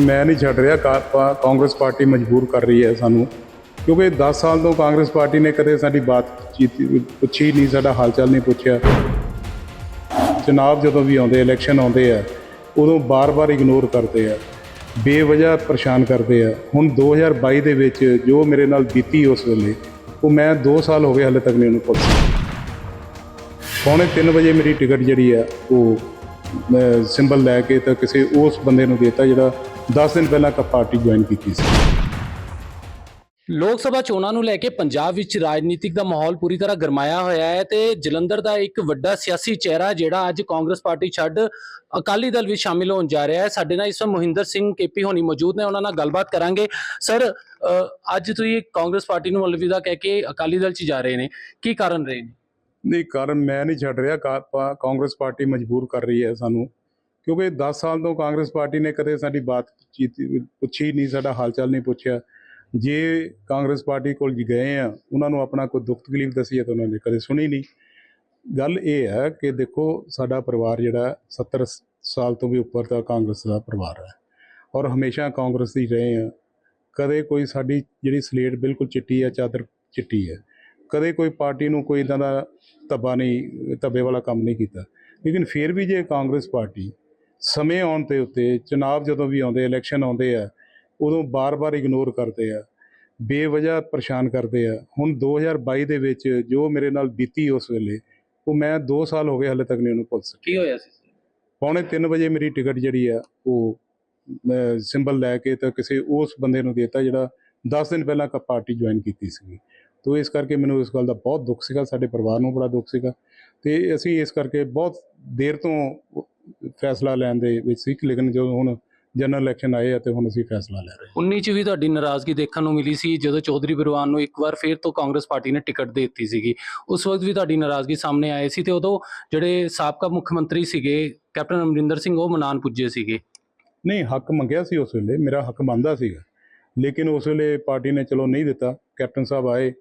ਮੈਂ ਨਹੀਂ ਛੱਡ ਰਿਹਾ, ਕਾ- ਕਾਂਗਰਸ ਪਾਰਟੀ ਮਜਬੂਰ ਕਰ ਰਹੀ ਹੈ ਸਾਨੂੰ। ਕਿਉਂਕਿ 10 ਸਾਲ ਤੋਂ ਕਾਂਗਰਸ ਪਾਰਟੀ ਨੇ ਕਦੇ ਸਾਡੀ ਬਾਤ ਕੀਤੀ ਪੁੱਛੀ ਨਹੀਂ, ਸਾਡਾ ਹਾਲ ਚਾਲ ਨਹੀਂ ਪੁੱਛਿਆ। ਚੁਣਾਵ ਜਦੋਂ ਵੀ ਆਉਂਦੇ, ਇਲੈਕਸ਼ਨ ਆਉਂਦੇ ਆ, ਉਦੋਂ ਬਾਰ-ਬਾਰ ਇਗਨੋਰ ਕਰਦੇ ਆ, ਬੇਵਜ੍ਹਾ ਪਰੇਸ਼ਾਨ ਕਰਦੇ ਆ। ਹੁਣ 2022 ਦੇ ਵਿੱਚ ਜੋ ਮੇਰੇ ਨਾਲ ਬੀਤੀ ਉਸ ਵੇਲੇ, ਉਹ ਮੈਂ 2 ਸਾਲ ਹੋ ਗਏ ਹਾਲੇ ਤੱਕ ਨਹੀਂ ਉਹਨੂੰ ਪੁੱਛਿਆ ਪੌਣੇ 3 ਵਜੇ ਮੇਰੀ ਟਿਕਟ ਜਿਹੜੀ ਆ, ਉਹ ਸਿੰਬਲ ਲੈ ਕੇ ਤਾਂ ਕਿਸੇ ਉਸ ਬੰਦੇ ਨੂੰ ਦਿੱਤਾ, ਜਿਹੜਾ 10 ਦਿਨ ਪਹਿਲਾਂ ਕ ਪਾਰਟੀ ਜੁਆਇਨ ਕੀਤੀ ਸੀ। ਲੋਕ ਸਭਾ ਚੋਣਾਂ ਨੂੰ ਲੈ ਕੇ ਪੰਜਾਬ ਵਿੱਚ ਰਾਜਨੀਤਿਕ ਦਾ ਮਾਹੌਲ ਪੂਰੀ ਤਰ੍ਹਾਂ ਗਰਮਾਇਆ ਹੋਇਆ ਹੈ ਤੇ ਜਲੰਧਰ ਦਾ ਇੱਕ ਵੱਡਾ ਸਿਆਸੀ ਚਿਹਰਾ ਜਿਹੜਾ ਅੱਜ ਕਾਂਗਰਸ ਪਾਰਟੀ ਛੱਡ ਅਕਾਲੀ ਦਲ ਵਿੱਚ ਸ਼ਾਮਿਲ ਹੋਣ ਜਾ ਰਿਹਾ ਹੈ। ਸਾਡੇ ਨਾਲ ਇਸ ਵਕਤ ਮੋਹਿੰਦਰ ਸਿੰਘ ਕੇਪੀ ਹੋਣੀ ਮੌਜੂਦ ਨੇ ਉਹਨਾਂ ਨਾਲ ਗੱਲਬਾਤ ਕਰਾਂਗੇ। ਸਰ ਅੱਜ ਤੁਸੀਂ ਕਾਂਗਰਸ ਪਾਰਟੀ ਨੂੰ ਅਲਵਿਦਾ ਕਹਿ ਕੇ ਅਕਾਲੀ ਦਲ 'ਚ ਜਾ ਰਹੇ ਨੇ। ਕੀ ਕਾਰਨ ਰਹੇ ਨੇ? ਨਹੀਂ ਕਾਰਨ ਮੈਂ ਨਹੀਂ ਛੱਡ ਰਿਹਾ। ਕਾਂਗਰਸ ਪਾਰਟੀ ਮਜਬੂਰ ਕਰ ਰਹੀ ਹੈ ਸਾਨੂੰ। ਕਿਉਂਕਿ 10 ਸਾਲ ਤੋਂ ਕਾਂਗਰਸ ਪਾਰਟੀ ਨੇ ਕਦੇ ਸਾਡੀ ਬਾਤ ਕੀਤੀ, ਪੁੱਛੀ ਨਹੀਂ, ਸਾਡਾ ਹਾਲ ਚਾਲ ਨਹੀਂ ਪੁੱਛਿਆ। ਜੇ ਕਾਂਗਰਸ ਪਾਰਟੀ ਕੋਲ ਗਏ ਆ, ਉਹਨਾਂ ਨੂੰ ਆਪਣਾ ਕੋਈ ਦੁੱਖ ਤਕਲੀਫ ਦੱਸੀ ਹੈ ਤਾਂ ਉਹਨਾਂ ਨੇ ਕਦੇ ਸੁਣੀ ਨਹੀਂ। ਗੱਲ ਇਹ ਹੈ ਕਿ ਦੇਖੋ, ਸਾਡਾ ਪਰਿਵਾਰ ਜਿਹੜਾ 70 ਸਾਲ ਤੋਂ ਵੀ ਉੱਪਰ ਦਾ ਕਾਂਗਰਸ ਦਾ ਪਰਿਵਾਰ ਹੈ ਔਰ ਹਮੇਸ਼ਾ ਕਾਂਗਰਸ ਦੀ ਰਹੇ ਆ। ਕਦੇ ਕੋਈ ਸਾਡੀ ਜਿਹੜੀ ਸਲੇਟ ਬਿਲਕੁਲ ਚਿੱਟੀ ਹੈ, ਚਾਦਰ ਚਿੱਟੀ ਹੈ। ਕਦੇ ਕੋਈ ਪਾਰਟੀ ਨੂੰ ਕੋਈ ਇਦਾਂ ਦਾ ਧੱਬਾ ਨਹੀਂ, ਧੱਬੇ ਵਾਲਾ ਕੰਮ ਨਹੀਂ ਕੀਤਾ। ਲੇਕਿਨ ਫਿਰ ਵੀ ਜੇ ਕਾਂਗਰਸ ਪਾਰਟੀ ਸਮੇਂ ਆਉਣ ਤੇ ਉੱਤੇ ਚੁਣਾਵ ਜਦੋਂ ਵੀ ਆਉਂਦੇ ਇਲੈਕਸ਼ਨ ਆਉਂਦੇ ਆ ਉਦੋਂ ਬਾਰ-ਬਾਰ ਇਗਨੋਰ ਕਰਦੇ ਆ ਬੇਵਜ੍ਹਾ ਪਰੇਸ਼ਾਨ ਕਰਦੇ ਆ। ਹੁਣ 2022 ਦੇ ਵਿੱਚ ਜੋ ਮੇਰੇ ਨਾਲ ਬੀਤੀ ਉਸ ਵੇਲੇ ਉਹ ਮੈਂ 2 ਸਾਲ ਹੋ ਗਏ ਹਾਲੇ ਤੱਕ ਨਹੀਂ ਉਹਨੂੰ ਭੁੱਲ ਸਕਿਆ। ਕੀ ਹੋਇਆ ਸੀ? ਪੌਣੇ 3 ਵਜੇ ਮੇਰੀ ਟਿਕਟ ਜਿਹੜੀ ਆ ਉਹ ਸਿੰਬਲ ਲੈ ਕੇ ਤਾਂ ਕਿਸੇ ਉਸ ਬੰਦੇ ਨੂੰ ਦਿੱਤਾ ਜਿਹੜਾ 10 ਦਿਨ ਪਹਿਲਾਂ ਕ ਪਾਰਟੀ ਜੁਆਇਨ ਕੀਤੀ ਸੀ ਤੋ ਇਸ ਕਰਕੇ ਮੈਨੂੰ ਇਸ ਗੱਲ ਦਾ ਬਹੁਤ ਦੁੱਖ ਸੀਗਾ ਸਾਡੇ ਪਰਿਵਾਰ ਨੂੰ ਬੜਾ ਦੁੱਖ ਸੀਗਾ। ਤੇ ਅਸੀਂ ਇਸ ਕਰਕੇ ਬਹੁਤ ਦੇਰ ਤੋਂ ਫੈਸਲਾ ਲੈਣ ਦੇ ਵਿੱਚ ਸੀ ਲੇਕਿਨ ਜਦੋਂ ਹੁਣ ਜਨਰਲ ਇਲੈਕਸ਼ਨ ਆਏ ਆ ਤੇ ਹੁਣ ਅਸੀਂ ਫੈਸਲਾ ਲੈ ਰਹੇ ਹਾਂ। 19 ਚ ਵੀ ਤੁਹਾਡੀ ਨਾਰਾਜ਼ਗੀ ਦੇਖਣ ਨੂੰ ਮਿਲੀ ਸੀ ਜਦੋਂ ਚੌਧਰੀ ਬਰਵਾਨ ਨੂੰ ਇੱਕ ਵਾਰ ਫੇਰ ਤੋਂ ਕਾਂਗਰਸ ਪਾਰਟੀ ਨੇ ਟਿਕਟ ਦੇ ਦਿੱਤੀ ਸੀਗੀ। ਉਸ ਵਕਤ ਵੀ ਤੁਹਾਡੀ ਨਾਰਾਜ਼ਗੀ ਸਾਹਮਣੇ ਆਈ ਸੀ ਤੇ ਉਦੋਂ ਜਿਹੜੇ ਸਾਬਕਾ ਮੁੱਖ ਮੰਤਰੀ ਸੀਗੇ ਕੈਪਟਨ ਅਮਰਿੰਦਰ ਸਿੰਘ ਉਹ ਮਨਾਨ ਪੁੱਜੇ ਸੀਗੇ। ਨਹੀਂ ਹੱਕ ਮੰਗਿਆ ਸੀ ਉਸ ਵੇਲੇ ਮੇਰਾ ਹੱਕ ਬਣਦਾ ਸੀਗਾ। ਲੇਕਿਨ ਉਸ ਵੇਲੇ ਪਾਰਟੀ ਨੇ ਚਲੋ ਨਹੀਂ ਦਿੱਤਾ ਕੈਪਟਨ ਸਾਹਿਬ ਆਏ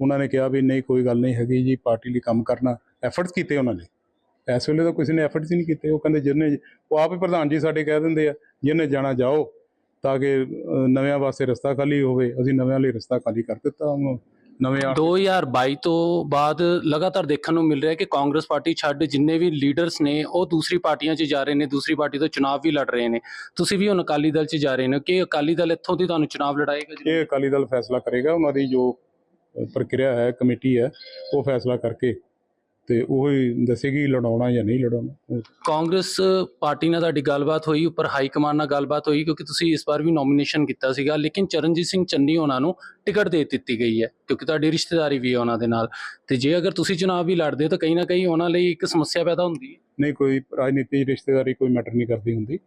ਉਹਨਾਂ ਨੇ ਕਿਹਾ ਵੀ ਨਹੀਂ ਕੋਈ ਗੱਲ ਨਹੀਂ ਹੈਗੀ ਜੀ ਪਾਰਟੀ ਲਈ ਕੰਮ ਕਰਨਾ ਐਫਰਟਸ ਕੀਤੇ ਉਹਨਾਂ ਨੇ। ਇਸ ਵੇਲੇ ਤਾਂ ਕਿਸੇ ਨੇ ਐਫਰਟਸ ਹੀ ਨਹੀਂ ਕੀਤੇ ਉਹ ਕਹਿੰਦੇ ਜਿਹਨੇ ਉਹ ਆਪ ਹੀ ਪ੍ਰਧਾਨ ਜੀ ਸਾਡੇ ਕਹਿ ਦਿੰਦੇ ਆ ਜਿਹਨੇ ਜਾਣਾ ਜਾਓ ਤਾਂ ਕਿ ਨਵਿਆਂ ਵਾਸਤੇ ਰਸਤਾ ਖਾਲੀ ਹੋਵੇ। ਅਸੀਂ ਨਵਿਆਂ ਲਈ ਰਸਤਾ ਖਾਲੀ ਕਰ ਦਿੱਤਾ ਨਵੇਂ ਆ 2022 ਤੋਂ ਬਾਅਦ ਲਗਾਤਾਰ ਦੇਖਣ ਨੂੰ ਮਿਲ ਰਿਹਾ ਕਿ ਕਾਂਗਰਸ ਪਾਰਟੀ ਛੱਡ ਜਿੰਨੇ ਵੀ ਲੀਡਰਸ ਨੇ ਉਹ ਦੂਸਰੀ ਪਾਰਟੀਆਂ 'ਚ ਜਾ ਰਹੇ ਨੇ ਦੂਸਰੀ ਪਾਰਟੀ ਤੋਂ ਚੁਣਾਵ ਵੀ ਲੜ ਰਹੇ ਨੇ। ਤੁਸੀਂ ਵੀ ਹੁਣ ਅਕਾਲੀ ਦਲ 'ਚ ਜਾ ਰਹੇ ਨੇ ਕਿ ਅਕਾਲੀ ਦਲ ਇੱਥੋਂ ਦੀ ਤੁਹਾਨੂੰ ਚੁਣਾਵ ਲੜਾਏਗਾ ਜੀ? ਇਹ ਅਕਾਲੀ ਦਲ ਫੈਸਲਾ ਕਰੇਗਾ ਉਹਨਾਂ ਦੀ ਜੋ ਪ੍ਰਕਿਰਿਆ ਹੈ ਕਮੇਟੀ ਹੈ ਉਹ ਫੈਸਲਾ ਕਰਕੇ ਤੇ ਉਹ ਹੀ ਦੱਸੇਗੀ ਲੜਾਉਣਾ ਜਾਂ ਨਹੀਂ ਲੜਾਉਣਾ। ਕਾਂਗਰਸ ਪਾਰਟੀ ਨਾਲ ਤੁਹਾਡੀ ਗੱਲਬਾਤ ਹੋਈ ਉੱਪਰ ਹਾਈ ਕਮਾਂਡ ਨਾਲ ਗੱਲਬਾਤ ਹੋਈ ਕਿਉਂਕਿ ਤੁਸੀਂ ਇਸ ਵਾਰ ਵੀ ਨੋਮੀਨੇਸ਼ਨ ਕੀਤਾ ਸੀਗਾ ਲੇਕਿਨ ਚਰਨਜੀਤ ਸਿੰਘ ਚੰਨੀ ਉਹਨਾਂ ਨੂੰ ਟਿਕਟ ਦੇ ਦਿੱਤੀ ਗਈ ਹੈ ਕਿਉਂਕਿ ਤੁਹਾਡੀ ਰਿਸ਼ਤੇਦਾਰੀ ਵੀ ਹੈ ਉਹਨਾਂ ਦੇ ਨਾਲ। ਤੇ ਜੇ ਅਗਰ ਤੁਸੀਂ ਚੁਣਾਵ ਵੀ ਲੜਦੇ ਹੋ ਤਾਂ ਕहीं ਨਾ ਕहीं ਉਹਨਾਂ ਲਈ ਇੱਕ ਸਮੱਸਿਆ ਪੈਦਾ ਹੁੰਦੀ ਹੈ। ਨਹੀਂ ਕੋਈ ਰਾਜਨੀਤੀ ਰਿਸ਼ਤੇਦਾਰੀ ਕੋਈ ਮੈਟਰ ਨਹੀਂ ਕਰਦੀ ਹੁੰਦੀ।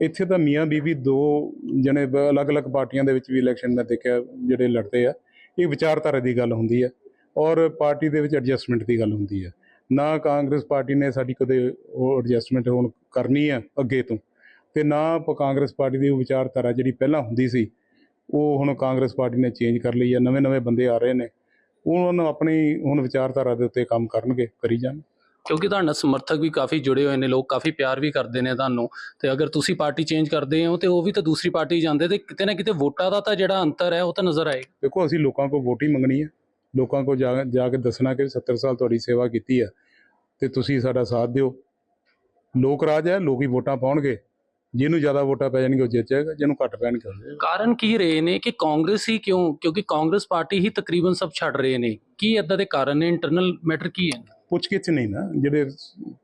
ਇੱਥੇ ਤਾਂ ਮੀਆਂ ਬੀਬੀ ਦੋ ਜਣੇ ਅਲੱਗ-ਅਲੱਗ ਪਾਰਟੀਆਂ ਦੇ ਵਿੱਚ ਵੀ ਇਲੈਕਸ਼ਨ ਮੈਂ ਦੇਖਿਆ ਜਿਹੜੇ ਲੜਦੇ ਆ ਇਹ ਵਿਚਾਰਧਾਰਾ ਦੀ ਗੱਲ ਹੁੰਦੀ ਹੈ। ਔਰ ਪਾਰਟੀ ਦੇ ਵਿੱਚ ਐਡਜਸਟਮੈਂਟ ਦੀ ਗੱਲ ਹੁੰਦੀ ਹੈ। ਨਾ ਕਾਂਗਰਸ ਪਾਰਟੀ ਨੇ ਸਾਡੀ ਕਦੇ ਉਹ ਐਡਜਸਟਮੈਂਟ ਹੁਣ ਕਰਨੀ ਹੈ ਅੱਗੇ ਤੋਂ ਤੇ ਨਾ ਪ- ਕਾਂਗਰਸ ਪਾਰਟੀ ਦੀ ਉਹ ਵਿਚਾਰਧਾਰਾ ਜਿਹੜੀ ਪਹਿਲਾਂ ਹੁੰਦੀ ਸੀ ਉਹ ਹੁਣ ਕਾਂਗਰਸ ਪਾਰਟੀ ਨੇ ਚੇਂਜ ਕਰ ਲਈ ਹੈ ਨਵੇਂ-ਨਵੇਂ ਬੰਦੇ ਆ ਰਹੇ ਨੇ। ਉਹਨਾਂ ਨੂੰ ਆਪਣੀ ਹੁਣ ਵਿਚਾਰਧਾਰਾ ਦੇ ਉੱਤੇ ਕੰਮ ਕਰਨਗੇ ਕਰੀ ਜਾਣ ਕਿਉਂਕਿ ਤੁਹਾਡਾ ਸਮਰਥਕ ਵੀ ਕਾਫੀ ਜੁੜੇ ਹੋਏ ਨੇ ਲੋਕ ਕਾਫੀ ਪਿਆਰ ਵੀ ਕਰਦੇ ਨੇ ਤੁਹਾਨੂੰ। ਤੇ ਅਗਰ ਤੁਸੀਂ ਪਾਰਟੀ ਚੇਂਜ ਕਰਦੇ ਹੋ ਤੇ ਉਹ ਵੀ ਤਾਂ ਦੂਸਰੀ ਪਾਰਟੀ ਜਾਂਦੇ ਤੇ ਕਿਤੇ ਨਾ ਕਿਤੇ ਵੋਟਾਂ ਦਾ ਤਾਂ ਜਿਹੜਾ ਅੰਤਰ ਹੈ ਉਹ ਤਾਂ ਨਜ਼ਰ ਆਏਗਾ। ਦੇਖੋ ਅਸੀਂ ਲੋਕਾਂ ਕੋਲ ਵੋਟ ਹੀ ਮੰਗਣੀ ਹੈ। ਲੋਕਾਂ ਕੋਲ ਜਾ ਜਾ ਕੇ ਦੱਸਣਾ ਕਿ 70 ਸਾਲ ਤੁਹਾਡੀ ਸੇਵਾ ਕੀਤੀ ਹੈ ਤੇ ਤੁਸੀਂ ਸਾਡਾ ਸਾਥ ਦਿਓ। ਲੋਕ ਰਾਜ ਹੈ ਲੋਕ ਹੀ ਵੋਟਾਂ ਪਾਉਣਗੇ। ਜਿਹਨੂੰ ਜ਼ਿਆਦਾ ਵੋਟਾਂ ਪੈ ਜਾਣਗੇ ਉਹ ਜਿੱਤ ਜਾਏਗਾ ਜਿਹਨੂੰ ਘੱਟ ਪੈਣਗੇ ਉਹ ਹਾਰੇਗਾ। ਕਾਰਨ ਕੀ ਰਹੇ ਨੇ ਕਿ ਕਾਂਗਰਸ ਹੀ ਕਿਉਂ ਕਿਉਂਕਿ ਕਾਂਗਰਸ ਪਾਰਟੀ ਹੀ ਤਕਰੀਬਨ ਸਭ ਛੱਡ ਰਹੇ ਨੇ। ਕੀ ਇਦਾਂ ਦੇ ਕਾਰਨ ਨੇ? ਇੰਟਰਨਲ ਮੈਟਰ ਕੀ ਹੈ? ਪੁੱਛ ਗਿੱਛ ਨਹੀਂ ਨਾ। ਜਿਹੜੇ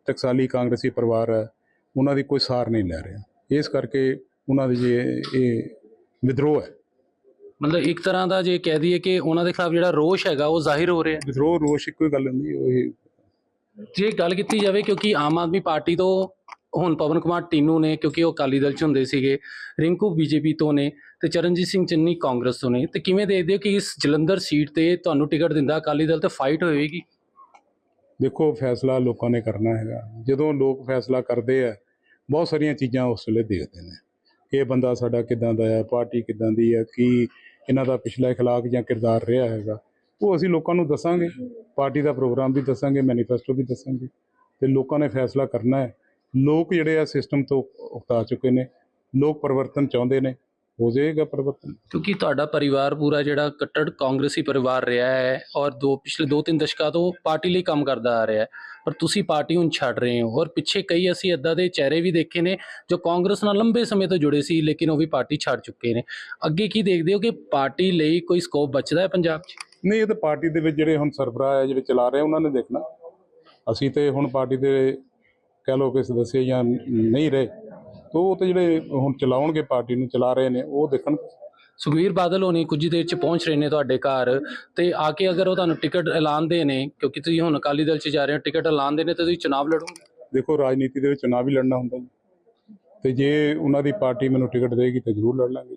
ਟਕਸਾਲੀ ਕਾਂਗਰਸੀ ਪਰਿਵਾਰ ਹੈ ਉਹਨਾਂ ਦੀ ਕੋਈ ਸਾਰ ਨਹੀਂ ਲੈ ਰਿਹਾ। ਇਸ ਕਰਕੇ ਉਹਨਾਂ ਦੀ ਜੇ ਇਹ ਵਿਦਰੋਹ ਹੈ ਮਤਲਬ ਇੱਕ ਤਰ੍ਹਾਂ ਦਾ ਜੇ ਕਹਿ ਦਈਏ ਕਿ ਉਹਨਾਂ ਦੇ ਖਿਲਾਫ ਜਿਹੜਾ ਰੋਸ਼ ਹੈਗਾ ਉਹ ਜ਼ਾਹਿਰ ਹੋ ਰਿਹਾ। ਵਿਦਰੋਹ ਰੋਸ਼ ਇੱਕੋ ਹੀ ਗੱਲ ਹੁੰਦੀ ਹੈ, ਉਹ। ਜੇ ਗੱਲ ਕੀਤੀ ਜਾਵੇ ਕਿਉਂਕਿ ਆਮ ਆਦਮੀ ਪਾਰਟੀ ਤੋਂ ਹੁਣ ਪਵਨ ਕੁਮਾਰ ਟੀਨੂ ਨੇ ਕਿਉਂਕਿ ਉਹ ਅਕਾਲੀ ਦਲ ਚ ਹੁੰਦੇ ਸੀਗੇ ਰਿੰਕੂ ਬੀਜੇਪੀ ਤੋਂ ਨੇ ਤੇ ਚਰਨਜੀਤ ਸਿੰਘ ਚੰਨੀ ਕਾਂਗਰਸ ਤੋਂ ਨੇ ਤੇ ਕਿਵੇਂ ਦੇਖਦੇ ਹੋ ਕਿ ਇਸ ਜਲੰਧਰ ਸੀਟ ਤੇ ਤੁਹਾਨੂੰ ਟਿਕਟ ਦਿੰਦਾ ਅਕਾਲੀ ਦਲ ਤੇ ਫਾਈਟ ਹੋਏਗੀ? ਦੇਖੋ ਫੈਸਲਾ ਲੋਕਾਂ ਨੇ ਕਰਨਾ ਹੈਗਾ। ਜਦੋਂ ਲੋਕ ਫੈਸਲਾ ਕਰਦੇ ਆ ਬਹੁਤ ਸਾਰੀਆਂ ਚੀਜ਼ਾਂ ਉਸ ਵੇਲੇ ਦੇਖਦੇ ਨੇ। ਇਹ ਬੰਦਾ ਸਾਡਾ ਕਿਦਾਂ ਦਾ ਹੈ ਪਾਰਟੀ ਕਿਦਾਂ ਦੀ ਹੈ ਕੀ ਇਹਨਾਂ ਦਾ ਪਿਛਲਾ اخلاق ਜਾਂ ਕਿਰਦਾਰ ਰਿਹਾ ਹੈਗਾ ਉਹ ਅਸੀਂ ਲੋਕਾਂ ਨੂੰ ਦੱਸਾਂਗੇ ਪਾਰਟੀ ਦਾ ਪ੍ਰੋਗਰਾਮ ਵੀ ਦੱਸਾਂਗੇ ਮੈਨੀਫੈਸਟੋ ਵੀ ਦੱਸਾਂਗੇ ਤੇ ਲੋਕਾਂ ਨੇ ਫੈਸਲਾ ਕਰਨਾ ਹੈ ਲੋਕ ਜਿਹੜੇ ਆ ਸਿਸਟਮ ਤੋਂ ਉਕਤਾ ਚੁੱਕੇ ਨੇ ਲੋਕ ਪਰਿਵਰਤਨ ਚਾਹੁੰਦੇ ਨੇ ਹੋ ਜਾਏਗਾ ਪਰਿਵਰਤਨ। ਕਿਉਂਕਿ ਤੁਹਾਡਾ ਪਰਿਵਾਰ ਪੂਰਾ ਜਿਹੜਾ ਕੱਟੜ ਕਾਂਗਰਸੀ ਪਰਿਵਾਰ ਰਿਹਾ ਹੈ ਔਰ ਦੋ ਪਿਛਲੇ 2-3 ਦਸ਼ਕਾਂ ਤੋਂ ਪਾਰਟੀ ਲਈ ਕੰਮ ਕਰਦਾ ਆ ਰਿਹਾ ਹੈ। ਪਰ ਤੁਸੀਂ ਪਾਰਟੀ ਹੁਣ ਛੱਡ ਰਹੇ ਹੋ ਔਰ ਪਿੱਛੇ ਕਈ ਅਸੀਂ ਇਦਾਂ ਦੇ ਚਿਹਰੇ ਵੀ ਦੇਖੇ ਨੇ ਜੋ ਕਾਂਗਰਸ ਨਾਲ ਲੰਬੇ ਸਮੇਂ ਤੋਂ ਜੁੜੇ ਸੀ ਲੇਕਿਨ ਉਹ ਵੀ ਪਾਰਟੀ ਛੱਡ ਚੁੱਕੇ ਨੇ। ਅੱਗੇ ਕੀ ਦੇਖਦੇ ਹੋ ਕਿ ਪਾਰਟੀ ਲਈ ਕੋਈ ਸਕੋਪ ਬਚਦਾ ਹੈ ਪੰਜਾਬ 'ਚ? ਨਹੀਂ ਇਹ ਤਾਂ ਪਾਰਟੀ ਦੇ ਵਿੱਚ ਜਿਹੜੇ ਹੁਣ ਸਰਬਰਾਹ ਹੈ ਜਿਹੜੇ ਚਲਾ ਰਹੇ ਉਹਨਾਂ ਨੇ ਦੇਖਣਾ। ਅਸੀਂ ਤੇ ਹੁਣ ਪਾਰਟੀ ਦੇ ਕਹਿ ਲਓ ਕਿ ਸਦੱਸਿਆ ਜਾਂ ਨਹੀਂ ਰਹੇ। ਤੋ ਉਹ ਤੇ ਜਿਹੜੇ ਹੁਣ ਚਲਾਉਣਗੇ ਪਾਰਟੀ ਨੂੰ ਚਲਾ ਰਹੇ ਨੇ ਉਹ ਦੇਖਣ। ਸੁਖਵੀਰ ਬਾਦਲ ਹੋਣੀ ਕੁਝ ਹੀ ਦੇਰ 'ਚ ਪਹੁੰਚ ਰਹੇ ਨੇ ਤੁਹਾਡੇ ਘਰ ਤੇ ਆ ਕੇ ਅਗਰ ਉਹ ਤੁਹਾਨੂੰ ਟਿਕਟ ਐਲਾਨ ਦੇ ਨੇ ਕਿਉਂਕਿ ਤੁਸੀਂ ਹੁਣ ਅਕਾਲੀ ਦਲ 'ਚ ਜਾ ਰਹੇ ਹੋ ਟਿਕਟ ਐਲਾਨ ਦੇ ਨੇ ਤੇ ਤੁਸੀਂ ਚੁਣਾਵ ਲੜੋਗੇ? ਦੇਖੋ ਰਾਜਨੀਤੀ ਦੇ ਵਿੱਚ ਚੁਣਾਵ ਵੀ ਲੜਨਾ ਹੁੰਦਾ ਜੀ। ਤੇ ਜੇ ਉਹਨਾਂ ਦੀ ਪਾਰਟੀ ਮੈਨੂੰ ਟਿਕਟ ਦੇਗੀ ਤਾਂ ਜ਼ਰੂਰ ਲੜ ਲਾਂਗੇ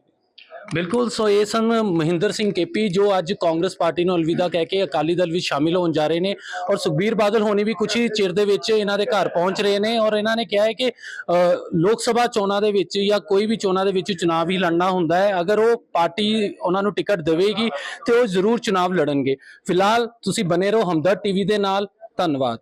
ਬਿਲਕੁਲ, ਸੋ ਇਹ ਸਨ ਮਹਿੰਦਰ ਸਿੰਘ ਕੇਪੀ, ਜੋ ਅੱਜ ਕਾਂਗਰਸ ਪਾਰਟੀ ਨੂੰ ਅਲਵਿਦਾ ਕਹਿ ਕੇ ਅਕਾਲੀ ਦਲ ਵਿੱਚ ਸ਼ਾਮਿਲ ਹੋਣ ਜਾ ਰਹੇ ਨੇ ਔਰ ਸੁਖਬੀਰ ਬਾਦਲ ਹੋਣੀ ਵੀ ਕੁਝ ਹੀ ਚਿਰ ਦੇ ਵਿੱਚ ਇਹਨਾਂ ਦੇ ਘਰ ਪਹੁੰਚ ਰਹੇ ਨੇ ਔਰ ਇਹਨਾਂ ਨੇ ਕਿਹਾ ਹੈ ਕਿ ਲੋਕ ਸਭਾ ਚੋਣਾਂ ਦੇ ਵਿੱਚ ਜਾਂ ਕੋਈ ਵੀ ਚੋਣਾਂ ਦੇ ਵਿੱਚ ਚੁਣਾਵ ਹੀ ਲੜਨਾ ਹੁੰਦਾ ਹੈ। ਅਗਰ ਉਹ ਪਾਰਟੀ ਉਹਨਾਂ ਨੂੰ ਟਿਕਟ ਦੇਵੇਗੀ ਤੇ ਉਹ ਜ਼ਰੂਰ ਚੁਣਾਵ ਲੜਨਗੇ। ਫਿਲਹਾਲ ਤੁਸੀਂ ਬਨੇ ਰਹੋ ਹਮਦਰਦ ਟੀਵੀ ਦੇ ਨਾਲ। ਧੰਨਵਾਦ।